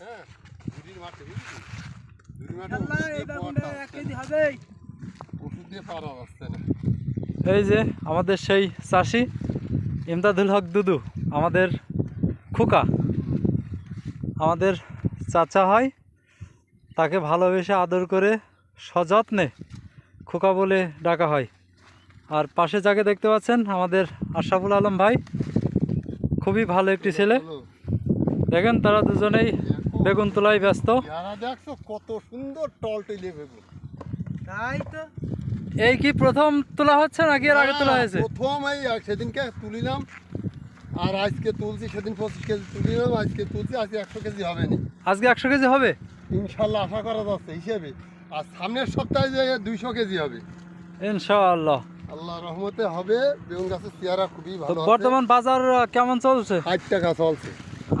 হ্যাঁ। ঝুড়ির মাঠে বুঝলি? ঝুড়ির মাঠে আল্লাহ, ওষুধ দিয়ে এই এক কেজি হবে ওষুধ দিয়ে পাওয়া যাচ্ছে না। এই যে আমাদের সেই চাষি ইমদাদুল হক দুদু আমাদের খুকা। আমাদের চাচা হয় তাকে ভালোবেসে আদর করে সযত্নে খোকা বলে ডাকা হয়। আর পাশে যাকে দেখতে পাচ্ছেন আমাদের আশরাফুল আলম ভাই। খুবই ভালো একটি ছেলে। দেখেন তারা দুজনেই দেখো, বেগুন তোলায় ব্যস্ত যারা দেখছ কত সুন্দর টলটলে বেগুন। তাই তো। এই কি প্রথম তোলা হচ্ছে নাকি এর আগে তোলা হ্যাঁ, হয়েছে? প্রথম এই সেদিনকে তুলিলাম। আর আজকে তুলছি সেদিন পঁচিশ কেজি তুলিলাম আজকে তুলছি আজকে একশো কেজি হবে না। আজকে একশো কেজি হবে? ইনশাল্লাহ আশা করা যাচ্ছে হিসেবে। আর সামনের সপ্তাহে যে দুইশো কেজি হবে। ইনশাআল্লাহ। আল্লাহ রহমতে হবে বেগুন গাছের চেহারা খুবই ভালো বর্তমান বাজার কেমন চলছে? ষাট টাকা চলছে।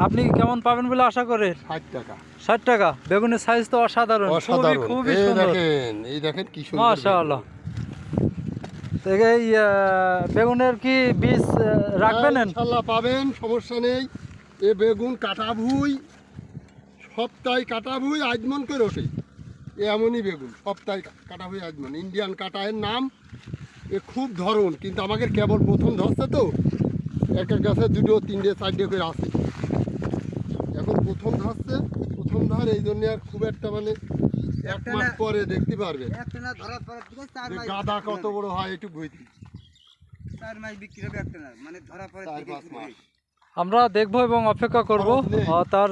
আপনি কেমন পাবেন বলে আশা করে? ষাট টাকা। ষাট টাকা? বেগুনের সাইজ তো অসাধারণ। খুবই খুবই সুন্দর। দেখেন এই দেখেন কি সুন্দর। মাশাআল্লাহ। এই বেগুনের কি বীজ রাখবেন? হ্যাঁ, ইনশাল্লাহ পাবেন সমস্যা নেই। এ বেগুন কাটা ভুই সপ্তাহে কাটা ভুই আজমন করে ওঠে। এ এমনই বেগুন সপ্তাহে কাটা ভুই আজমন ইন্ডিয়ান কাটায়ের নাম এ খুব ধরন কিন্তু আমাকে কেবল প্রথম ধরছে তো। এক এক গাছে দুটো তিনটে চারটে করে আছে। এখন প্রথম ধরছে প্রথম ধর এই জন্য আর খুব একটা মানে এক মাস পরে দেখতে পারবে। গাদা কত বড় হয় একটু বুঝতে চার মাস বিক্রি হবে একটা না মানে ধরা পরে চার পাঁচ মাস। আমরা দেখব এবং অপেক্ষা করব তার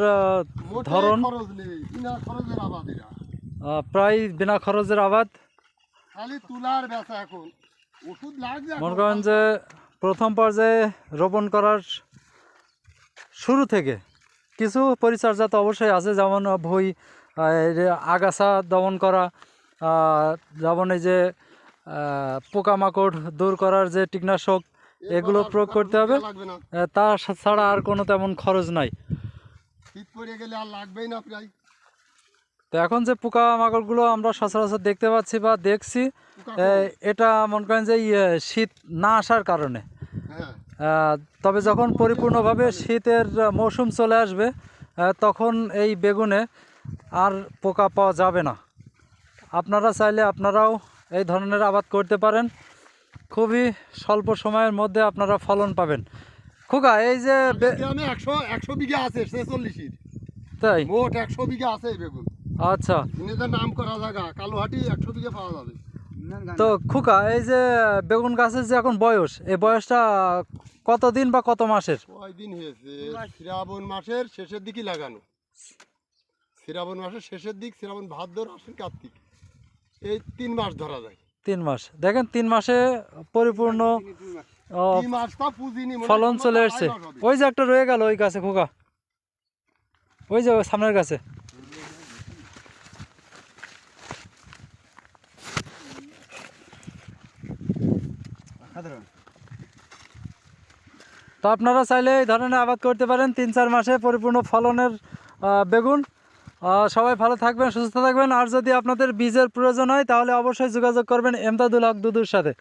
ধরন। প্রায় বিনা খরচের আবাদ। মনে করেন যে প্রথম পর্যায়ে রোপণ করার শুরু থেকে কিছু পরিচর্যা তো অবশ্যই আছে যেমন ভুই আগাছা দমন করা যেমন এই যে পোকামাকড় দূর করার যে কীটনাশক এগুলো প্রয়োগ করতে হবে। তা ছাড়া আর কোনো তেমন খরচ নাই। শীত গেলে আর লাগবেই না প্রায়। তো এখন যে পোকামাকড়গুলো আমরা সচরাচর দেখতে পাচ্ছি বা দেখছি পোকা। এটা মনে করেন যে ইয়ে, শীত না আসার কারণে। হ্যাঁ। তবে যখন পরিপূর্ণভাবে শীতের মৌসুম চলে আসবে তখন এই বেগুনে আর পোকা পাওয়া যাবে না। আপনারা চাইলে আপনারাও এই ধরনের আবাদ করতে পারেন। খুবই স্বল্প সময়ের মধ্যে আপনারা ফলন পাবেন। খোকা এই যে একশো একশো বিঘা আছে ছেচল্লিশের। তাই? মোট একশো বিঘা আছে বেগুন। আচ্ছা। নাম করা জায়গা কালোহাটি একশো বিঘা পাওয়া যাবে। তো খুকা এই যে বেগুন গাছের যে এখন বয়স এই বয়সটা কতদিন বা কত মাসের? কয়দিন হয়েছে? শ্রাবণ মাসের শেষের দিকই লাগানো। শ্রাবণ মাসের শেষের দিক শ্রাবণ ভাদ্র আশ্বিন কার্তিক। এই তিন মাস ধরা যায়। তিন মাস। দেখেন তিন মাসে পরিপূর্ণ ফলন চলে এসছে। ওই যে একটা রয়ে গেল ওই গাছে খোকা। ওই যে সামনের গাছে। সাধারণ। তো আপনারা চাইলে এই ধরনের আবাদ করতে পারেন। তিন, চার মাসে পরিপূর্ণ ফলনের বেগুন। সবাই ভালো থাকবেন, সুস্থ থাকবেন। আর যদি আপনাদের বীজের প্রয়োজন হয়, তাহলে অবশ্যই যোগাযোগ করবেন এমদাদুল হক দুদুর সাথে।